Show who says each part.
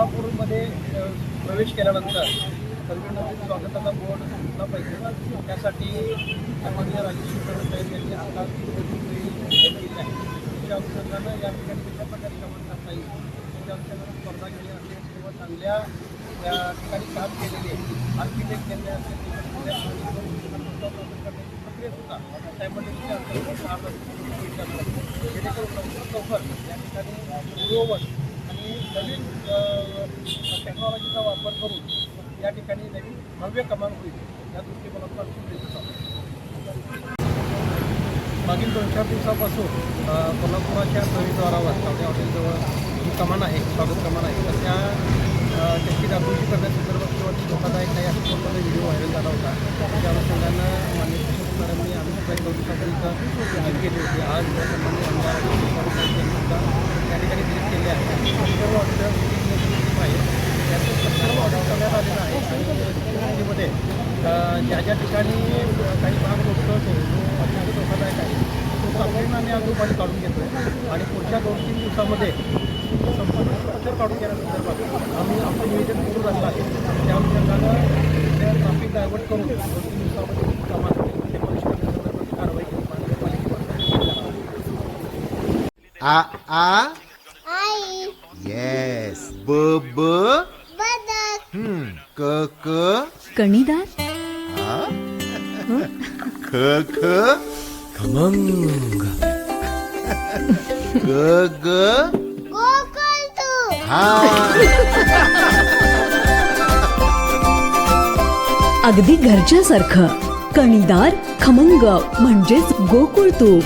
Speaker 1: कोल्हापूरमध्ये प्रवेश केल्यानंतर संविधानातील स्वागताचा बोर्ड फुटला पाहिजे. त्यासाठी त्यामध्ये राजेश साहेब यांनी आता केली आहे. त्याच्या अनुषंगानं या ठिकाणी कशा प्रकारे गमन करता येईल? त्याच्या अनुषंगानं स्पर्धा घेणे असेल किंवा चांगल्या त्या ठिकाणी काम केलेले आर्किटेक्ट त्यांनी असेल करण्याची प्रक्रिया सुद्धा सायमल्टेनियसली अंतर्गत जेणेकरून लवकर लवकर या ठिकाणी पूर्ववत नवीन टेक्नॉलॉजीचा वापर करून या ठिकाणी नवीन भव्य कमान होईल. या दृष्टिकोनातून मागील दोन चार दिवसापासून कोल्हापुराच्या प्रवेशद्वारावर सावणे हॉटेलजवळ जी कमान आहे स्वागत कमान आहे तर त्या त्याची डागडुजी करण्यासंदर्भात किंवा ती धोकादायक नाही असा स्वतःचा व्हिडिओ व्हायरल झाला होता. त्या अनुषंगानं मान्य कृषी आम्ही सुद्धा एक दोन दिवसापर्यंत केली होती. आज सन्मान्य आमदार त्या ठिकाणी विजिट केली आहे आणि सर्व ऑडिटर मीटिंग त्याचं सर्व करण्यात आलेलं आहे आणि ज्या ज्या ठिकाणी काही भाग रोखतो जो अत्यंत धोकादायक आहे तो तातडीनं आम्ही अग्रोपाणी काढून घेतो आहे आणि पुढच्या दोन तीन दिवसामध्ये संपूर्ण स्ट्रक्चर काढून घेण्यासंदर्भात आम्ही आमचं नियोजन सुरू झालं आहे त्या अनुषंगानं ट्राफिक डायव्हर्ट करून दोन तीन दिवसामध्ये कामात कारवाई केली
Speaker 2: आ? आ येस ब ब हम्म क? क
Speaker 3: कणीदार
Speaker 2: आ ख ख? खमंग. ग ग?
Speaker 4: गोकुळ तू
Speaker 2: हा.
Speaker 3: अगदी घरच्यासारखं. कणीदार खमंग म्हणजेच गोकुळ तूप